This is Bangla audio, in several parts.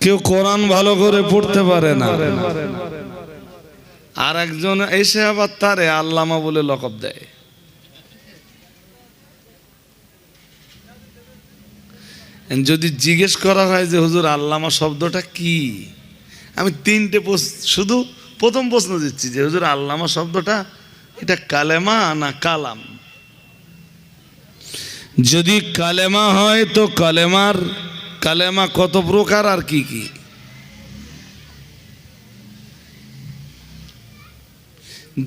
কেউ কোরআন ভালো করে পড়তে পারে না। আর একজন এসে আবার তারে আল্লামা বলে লকব দেয়। যদি জিজ্ঞেস করা হয় যে, হুজুর, আল্লামা শব্দটা কি? আমি তিনটে শুধু প্রথম প্রশ্ন দিচ্ছি যে, হুজুর, আল্লামা শব্দটা এটা কালেমা না কালাম? যদি কালেমা হয় তো কালেমার কালেমা কত প্রকার আর কি কি?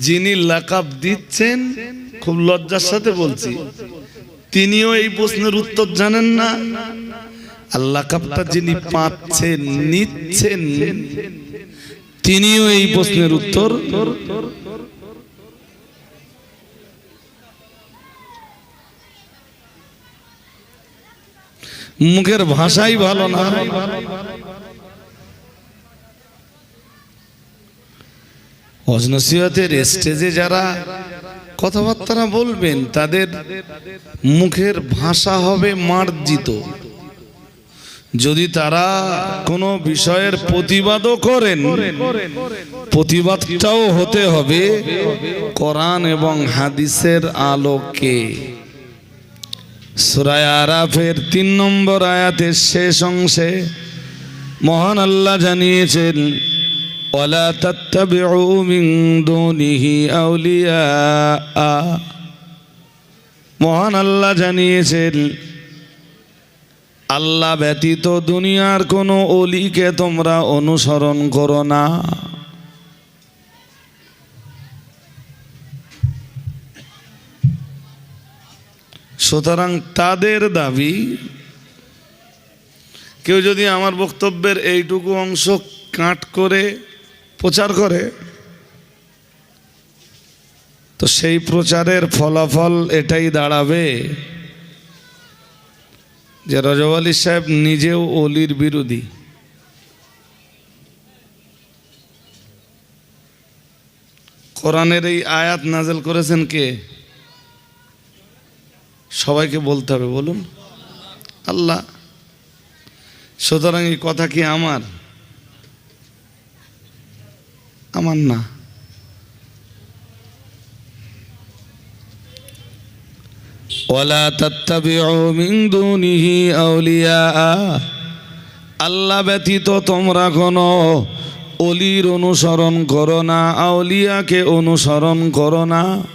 যিনি লাকাব দিচ্ছেন, খুব লজ্জার সাথে বলছি। তিনিও এই প্রশ্নের উত্তর জানেন না। আর লাকাবটা যিনি পাচ্ছেন, নিচ্ছেন, তিনিও এই প্রশ্নের উত্তর মুখের ভাষাই ভালো না। অজনসিয়তের স্টেজে যারা কথাবার্তা বলবেন, তাদের মুখের ভাষা হবে মার্জিত। যদি তারা কোনো বিষয়ের প্রতিবাদও করেন, প্রতিবাদটাও হতে হবে কোরআন এবং হাদিসের আলোকে। সুরায় আরাফের তিন নম্বর আয়াতের শেষ অংশে মহান আল্লাহ জানিয়েছেন মহান আল্লাহ জানিয়েছেন, আল্লাহ ব্যতীত দুনিয়ার কোনো অলিকে তোমরা অনুসরণ করো না। সুতরাং তাদের দাবি, কেউ যদি আমার বক্তব্যের এইটুকু অংশ কাট করে, প্রচার করে, তো সেই প্রচারের ফলাফল এটাই দাঁড়াবে যে রজব আলী সাহেব নিজেও অলির বিরোধী। কোরআনের এই আয়াত নাজেল করেছেন কে? সবাইকে বলতে হবে, বলুন। আল্লাহ, সুতরাং এই কথা কি আমার? আমার না। ওয়ালা তাত্তাবিউ মিন দুনিহি আউলিয়া। আল্লাহ ব্যতীত তোমরা কোনো অলির অনুসরণ করো না, আউলিয়াকে অনুসরণ করো না।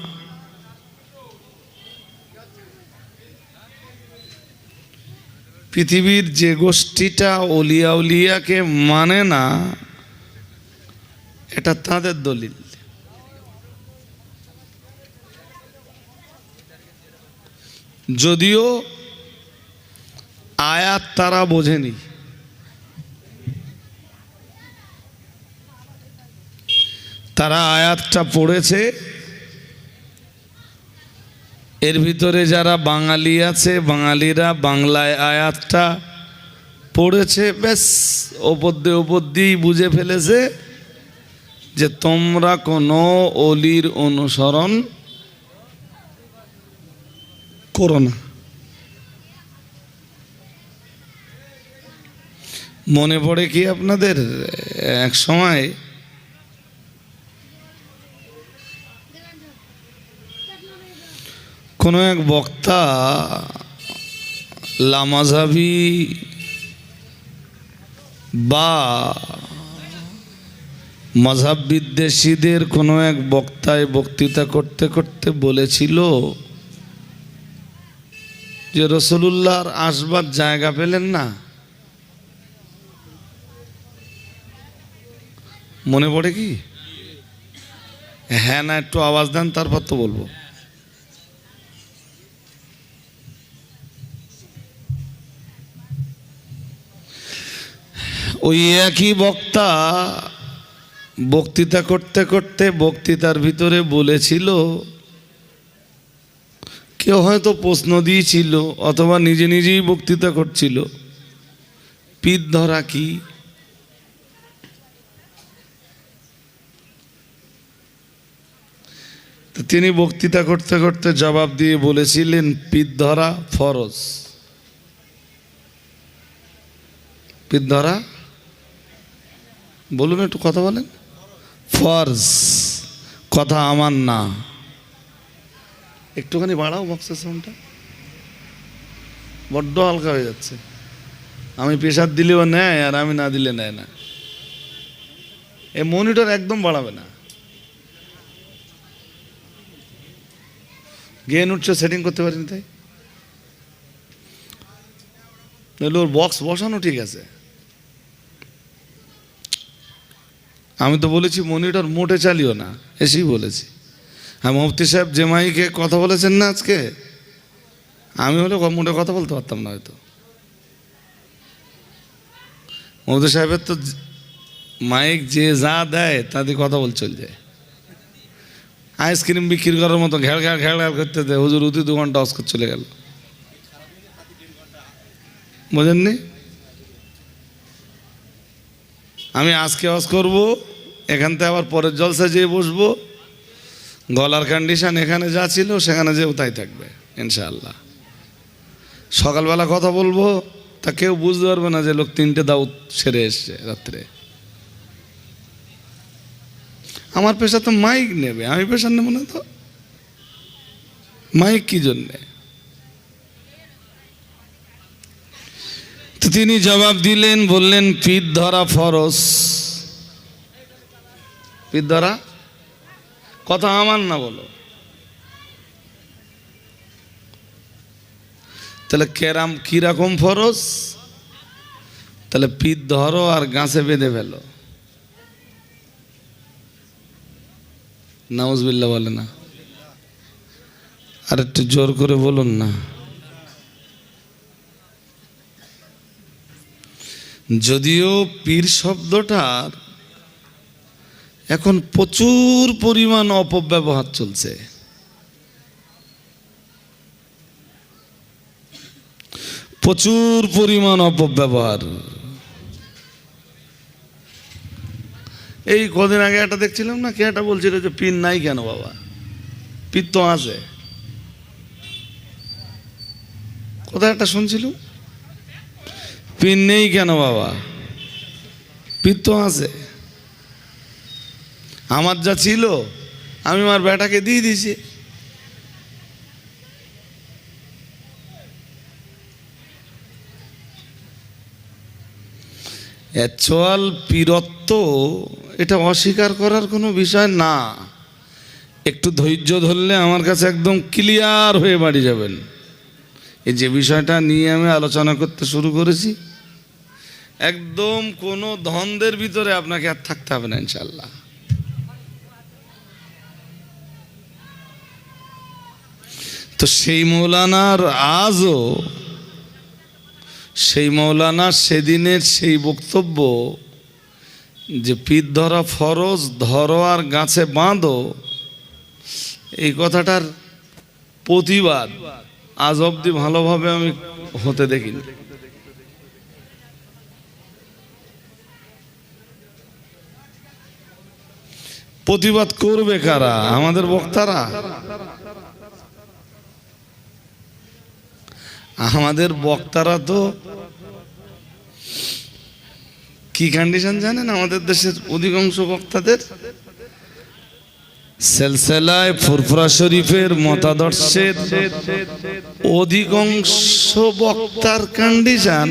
পৃথিবীর যে গোষ্ঠীটা অলিয়া উলিয়াকে মানে না, এটা তাদের দলিল। যদিও আয়াত তারা বোঝেনি, তারা আয়াতটা পড়েছে এর ভিতরে যারা বাঙালি আছে, বাঙালিরা বাংলায় আয়াতটা পড়েছে, ব্যাস, ওপর দিয়ে ওপর দিয়েই বুঝে ফেলেছে যে তোমরা কোনো অলির অনুসরণ করো না। মনে পড়ে কি আপনাদের? এক সময় কোনো এক বক্তা লামাজাবি বা মজাব বিদ্বেষীদের কোনো এক বক্তায় বক্তৃতা করতে করতে বলেছিল যে রসুল্লাহর আসবার জায়গা পেলেন না? মনে পড়ে কি? হ্যাঁ না, একটু আওয়াজ দেন, তারপর তো বলব। ওই একই বক্তা বক্তৃতা করতে করতে বক্তৃতার ভিতরে বলেছিল, কেউ হয়তো প্রশ্ন দিয়েছিল অথবা নিজে নিজেই বক্তৃতা করছিল পিত ধরা কি? তিনি বক্তৃতা করতে করতে জবাব দিয়ে বলেছিলেন পিত ধরা ফরজ। পিত ধরা বলুন একটু কথা বলেন। ফরজ, কথা আমার না। একটুখানি বাড়াও বক্সের সাউন্ডটা বড্ড হালকা হয়ে যাচ্ছে। আমি প্রেশার দিলেও নেয় আর আমি না দিলে নেয় না। এ মনিটর একদম বাড়াবে না। গেন উঠছে সেটিং করতে পারিনি তাই। ওর বক্স বসানো ঠিক আছে। আমি তো বলেছি, মনিটর মোটে চালিও না। এসেই বলেছি। হ্যাঁ মুফতি সাহেব যে মাইকে কথা বলেছেন না আজকে, আমি হলে মোটে কথা বলতে পারতাম না হয়তো। মুফতি সাহেবের তো মাইক যে যা দেয় তাতে কথা বল চল যায়। আইসক্রিম বিক্রি করার মতো ঘ্যাড় ঘ্যাড় ঘ্যাড় ঘ্যাড় করতে দেয় হুজুর উতি দু ঘণ্টা অস্কর চলে গেল। বোঝেননি? আমি আজকে অস করব, এখান থেকে আবার পরের জলসা যেয়ে বসবো। গলার কন্ডিশন এখানে যা ছিল, সেখানে যেও তাই থাকবে, ইনশাআল্লাহ। সকালবেলা কথা বলব, তা কেউ বুঝতে পারবে না যে লোক তিনটে দাউদ সেরে এসছে রাত্রে। আমার পেশা তো মাইক নেবে, আমি পেশা নেব না তো। মাইক কি জন্যে? তো তিনি জবাব দিলেন, বললেন পিত ধরা ফরস পিত ধরা? কথা আমার না বলো। তাহলে কেরাম কীরকম ফরস তাহলে পিত ধরো আর গাছে বেঁধে ফেলো। নাউজবিল্লা বলে না। আর একটু জোর করে বলুন না। যদিও পীর শব্দটার এখন প্রচুর পরিমাণ অপব্যবহার চলছে। প্রচুর পরিমাণ অপব্যবহার। এই কদিন আগে একটা দেখছিলাম না, কে একটা বলছিল যে পিন নাই কেন বাবা? পিন তো আছে। কোথায় একটা শুনছিলাম? পিন নেই কেন বাবা? পিন তো আছে। আমার যা ছিল, আমি আমার বেটাকে দিয়ে দিয়েছি। অ্যাকচুয়াল পীরত্ব, এটা অস্বীকার করার কোনো বিষয় না। একটু ধৈর্য ধরলে আমার কাছে একদম ক্লিয়ার হয়ে বাড়ি যাবেন। এই যে বিষয়টা নিয়ে আমি আলোচনা করতে শুরু করেছি একদম কোনো ধন্দের ভিতরে আপনাকে আর থাকতে হবে না ইনশাল্লাহ তো সেই মৌলানার আজও, সেই মৌলানা সেদিনের সেই বক্তব্য যে পিঠ ধরা ফরজ, ধরো আর গাছে বাঁধো, এই কথাটার প্রতিবাদ আজ অব্দি ভালোভাবে আমি হতে দেখিনি। প্রতিবাদ করবে কারা? আমাদের বক্তারা? আমাদের বক্তারা তো কি কন্ডিশন জানেন? আমাদের দেশের অধিকাংশ বক্তাদের সেলসেলায় ফুরফুরা শরীফের মতাদর্শের অধিকাংশ বক্তার কন্ডিশন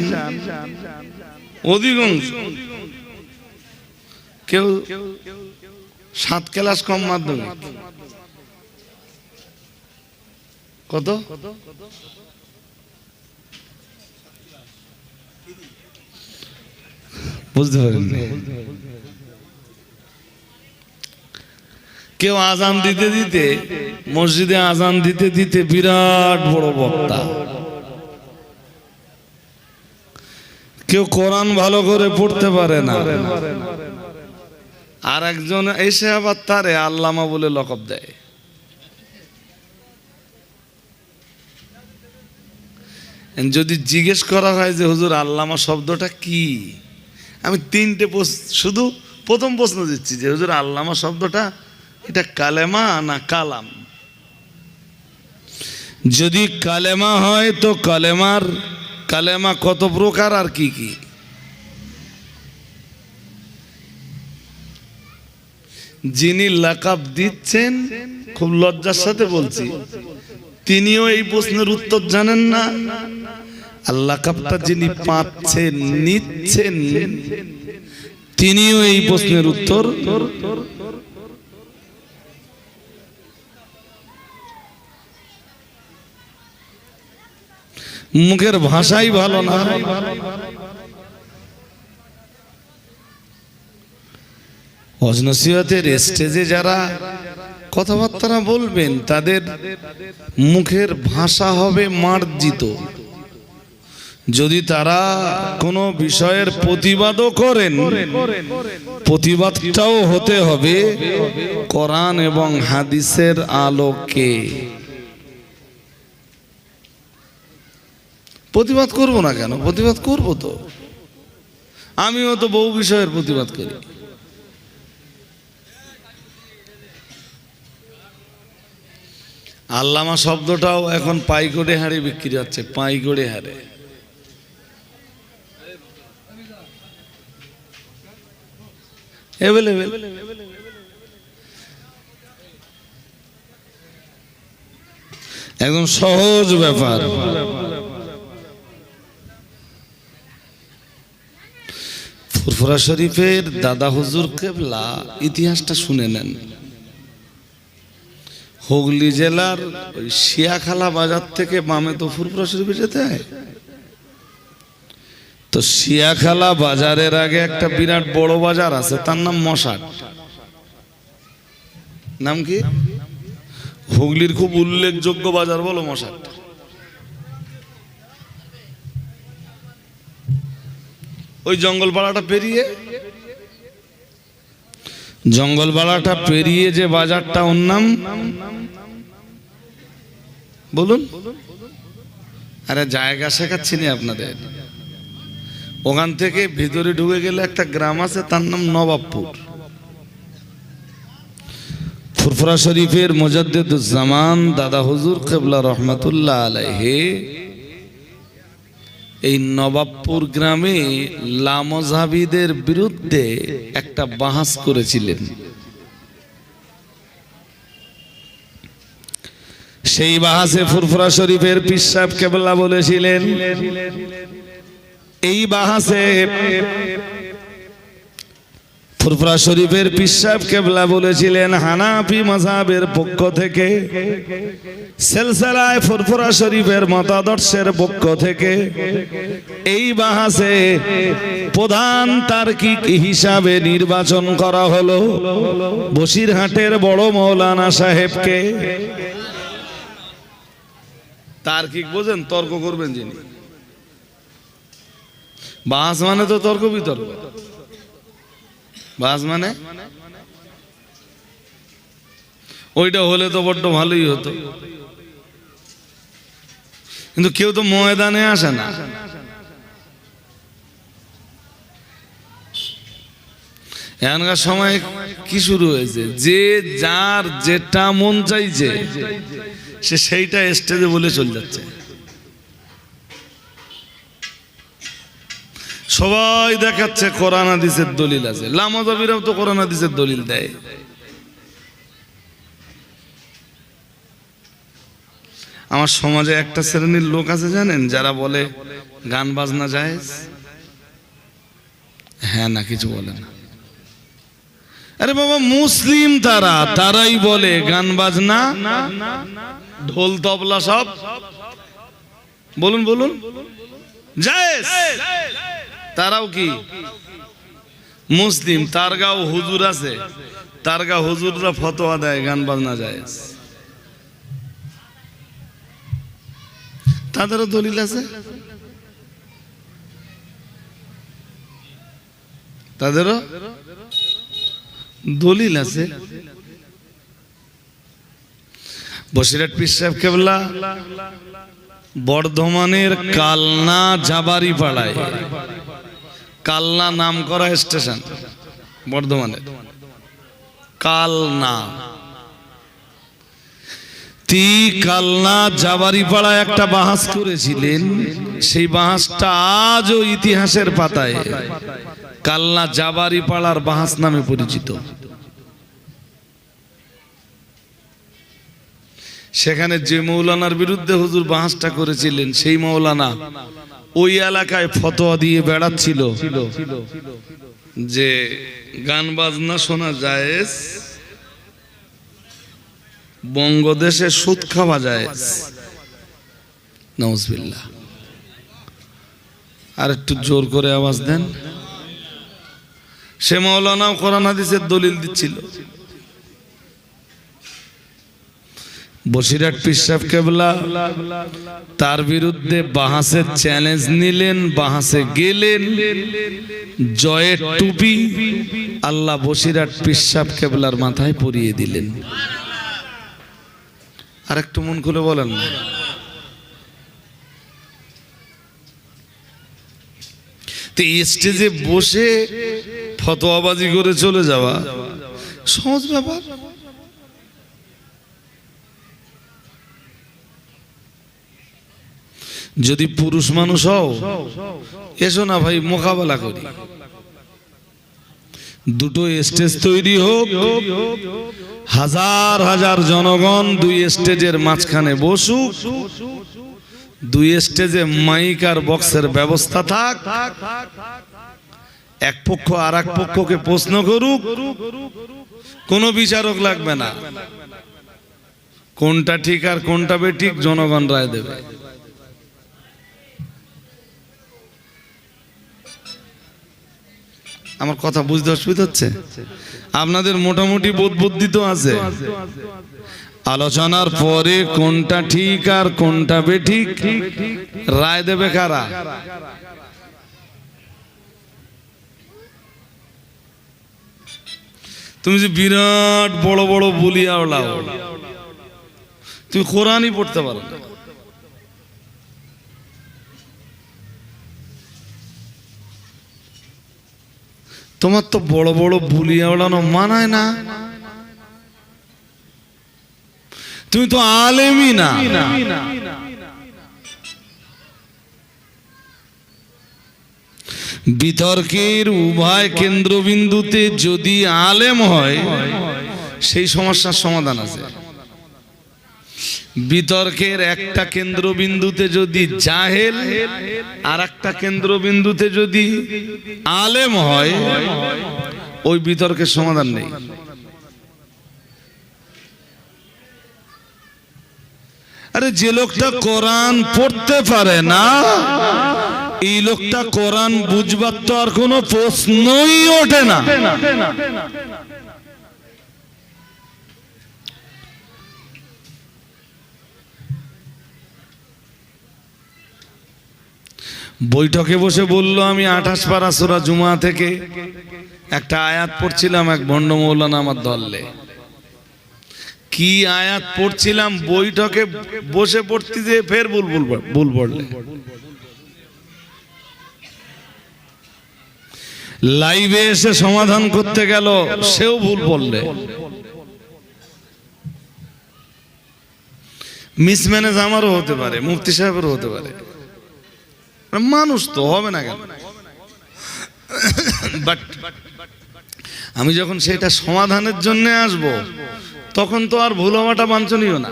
অধিকাংশ। কেউ সাত ক্লাস কম মাধ্যমিক। কত? বুঝতে পারেন। কেউ আজান দিতে দিতে মসজিদে আজান দিতে দিতে বিরাট বড় বক্তা। কেউ কোরআন ভালো করে পড়তে পারে না। আর একজন এসে আবার তারে আল্লামা বলে লকব দেয়। যদি জিজ্ঞেস করা হয় যে, হুজুর, আল্লামা শব্দটা কি? আমি তিনটে শুধু প্রথম প্রশ্ন দিচ্ছি যে, হুজুর, আল্লামা শব্দটা এটা কালেমা না কালাম? যদি কালেমা হয় তো কালেমার, কালেমা কত প্রকার আর কি কি? যিনি লাকাব দিচ্ছেন, খুব লজ্জার সাথে বলছি। তিনিও এই প্রশ্নের উত্তর জানেন না। আর লাকাবটা যিনি পাচ্ছেন, নিচ্ছেন, তিনিও এই প্রশ্নের উত্তর। মুখের ভাষাই ভালো না। অজনসিয়তের স্টেজে যারা কথাবার্তা বলবেন, তাদের মুখের ভাষা হবে মার্জিত। যদি তারা কোনো বিষয়ের প্রতিবাদও করেন, প্রতিবাদটাও হতে হবে কোরআন এবং হাদিসের আলোকে। প্রতিবাদ করব না কেন? প্রতিবাদ করব তো। আমিও তো বহু বিষয়ের প্রতিবাদ করি। আল্লামা শব্দটাও এখন পাইকড়ে হারে বিক্রি হচ্ছে পাইকড়ে হারে একদম সহজ ব্যাপার। ফুরফুরা শরীফের দাদা হুজুর কেবলা ইতিহাসটা শুনে নেন। হুগলি জেলার ওই শিয়াখালা বাজার থেকে বামে তো ফুরফুরা শরীফে যেতে হয় তো শিয়াখালা বাজারের আগে একটা বিরাট বড় বাজার আছে, তার নাম মশাট নাম কি? হুগলির খুব উল্লেখযোগ্য বাজার বলো মশাট ওই জঙ্গল পাড়াটা পেরিয়ে? জঙ্গল পাড়াটা পেরিয়ে যে বাজারটা ওর নাম বলুন। আরে জায়গা শেখাচ্ছি না আপনাদের। ওখান থেকে ভিতরে ঢুকে গেলে একটা গ্রাম আছে, তার নাম নবাবপুর। ফুরফুরা শরীফের মুজাদ্দিদুজ্জামান দাদা হুজুর কেবলা রহমতুল্লাহ আলাইহে। এই নবাবপুর গ্রামে লামজাবিদের বিরুদ্ধে একটা বাহাস করেছিলেন। সেই বাহাসে ফুরফুরা শরীফের পিসাব কেবলা বলেছিলেন, এই বাহাসে ফুরফুরা শরীফের পিসাব কেবলা বলেছিলেন, হানাফি মাঝাবের পক্ষ থেকে, সেলসেলায় ফুরফুরা শরীফের মতাদর্শের পক্ষ থেকে, এই বাহাসে প্রধান তার্কিক হিসাবে নির্বাচন করা হলো বসিরহাটের বড় মৌলানা সাহেবকে। তার্কিক বোঝেন? তর্ক করবেন যিনি। বাস মানে তো তর্ক বিতর্ক। বাস মানে? ওইটা হলে তো বড্ড ভালোই হতো। কিন্তু কেউ তো ময়দানে আসে না। এখনকার সময় কি শুরু হয়েছে? যে যার যেটা মন চাইছে সে সেইটা স্টেজে বলে চলে যাচ্ছে। সবাই দেখাচ্ছে কোরআন হাদিসের দলিল আছে। লামাজাবিরাও তো কোরআন হাদিসের দলিল দেয়। আমার সমাজে একটা শ্রেণির লোক আছে জানেন, যারা বলে গান বাজনা যায় হ্যাঁ না, কিছু বলে না। আরে বাবা, মুসলিম তারা, তারাই বলে গান বাজনা ঢোল তবলা সব। বলুন বলুন। তারাও কি? মুসলিম, তার গাও হুজুর আছে। তার গা হুজুররা ফতোয়া দেয়, গান বাজনা যায় তাদেরও দলিল আছে? তাদেরও দলিল আছে? বসিরাট পীর সাহেব কেবলা, বর্ধমানের কালনা জাবারি পাড়ায় কালনা নাম করা স্টেশন বর্ধমানে কালনা। তি কালনা জাবারি পাড়ায় একটা বাহাস করেছিলেন, সেই বাহাসটা আজও ইতিহাসের পাতায়। কালনা জাবারি পাড়ার বাহাস নামে পরিচিত। সেখানে যে মৌলানার বিরুদ্ধে হুজুর বাহাসটা করেছিলেন, সেই মৌলানা ওই এলাকায় ফতোয়া দিয়ে বেড়াচ্ছিল যে গান বাজনা শোনা যায় বঙ্গদেশে সুদ খাওয়া যায় নজবিল্লা আর একটু জোর করে আওয়াজ দেন। সে মৌলানাও কোরআন হাদিসের দলিল দিচ্ছিল। বসিরহাট পিসাব কেবলা, তার বিরুদ্ধে বাহাসের চ্যালেঞ্জ নিলেন, বাহাসে গেলেন। জয়ের টুপি আল্লাহ বসিরহাট পিসাব কেবলার মাথায় পরিয়ে দিলেন। আর একটু মন খুলে বলেন তো স্টেজে বসে ফতোয়াবাজি করে চলে যাওয়া, সহজ ব্যাপার। যদি পুরুষ মানুষ হও, এসো না ভাই, মোকাবেলা করি। দুটো স্টেজ তৈরি হোক, হাজার হাজার জনগণ দুই স্টেজের মাঝখানে বসুক, দুই স্টেজে মাইক আর বক্সের ব্যবস্থা থাক, এক পক্ষ আর এক পক্ষকে প্রশ্ন করুক, কোনো বিচারক লাগবে না। কোনটা ঠিক আর কোনটা বেঠিক জনগণ রায় দেবে। আমার কথা বুঝতে অসুবিধা হচ্ছে? আপনাদের মোটামুটি বোধ বুদ্ধি তো আছে। আলোচনার পরে কোনটা ঠিক আর কোনটা বেঠিক, রায় দেবে কারা? তুমি যে বিরাট বড় বড় বলিয়া তুমি কোরআনই পড়তে পারো না। তোমার তো বড় বড় বুলিয়া ওড়ানো মানায় না। তুমি তো আলেমই না। বিতর্কের উভয় কেন্দ্রবিন্দুতে যদি আলেম হয়, সেই সমস্যার সমাধান আছে। বিতর্কের একটা কেন্দ্রবিন্দুতে যদি জাহেল আর একটা কেন্দ্রবিন্দুতে যদি আলেম হয়, ওই বিতর্কের সমাধান নেই। আরে যে লোকটা কোরআন পড়তে পারে না, এই লোকটা কোরআন বুঝবার তো আর কোনো প্রশ্নই ওঠে না। বৈঠকে বসে বলল, আমি আঠাশ পারা সুরা জুমা থেকে একটা আয়াত পড়ছিলাম এক ভণ্ড মৌলানা আমার দলে। কি আয়াত পড়ছিলাম? বৈঠকে বসে পড়তে যে ফের ভুল ভুল পড়লে। লাইভে এসে সমাধান করতে গেল, সেও ভুল বললে। মিসম্যানেজ আমারও হতে পারে, মুফতি সাহেবেরও হতে পারে। মানুষ তো, হবে না কেন? বাট আমি যখন সেটা সমাধানের জন্য আসব, তখন তো আর ভুল হওয়াটা বাঞ্ছনীয় না।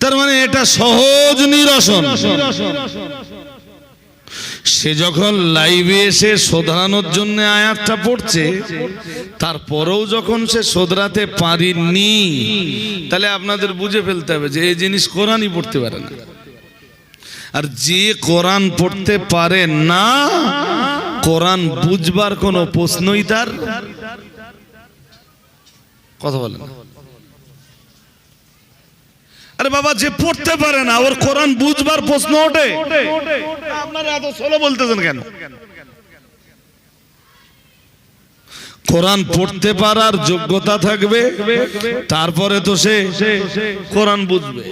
তার মানে এটা সহজ নিরসন। সে যখন লাইভে এসে শোধরানোর জন্য আয়াতটা পড়ছে, তারপরেও যখন সে শোধরাতে পারিনি তাহলে আপনাদের বুঝে ফেলতে হবে যে এই জিনিস কোরআনই পড়তে পারে না। আর যে কোরআন পড়তে পারে না, কোরআন বুঝবার কোনো প্রশ্নই তার কথা বলেন আরে বাবা যে পড়তে পারে না ওর কোরআন বুঝবার প্রশ্ন ওঠে। আপনারা এত সোলো বলতেছেন কেন? কোরআন পড়তে পারার যোগ্যতা থাকবে তারপরে তো সে কোরআন বুঝবে।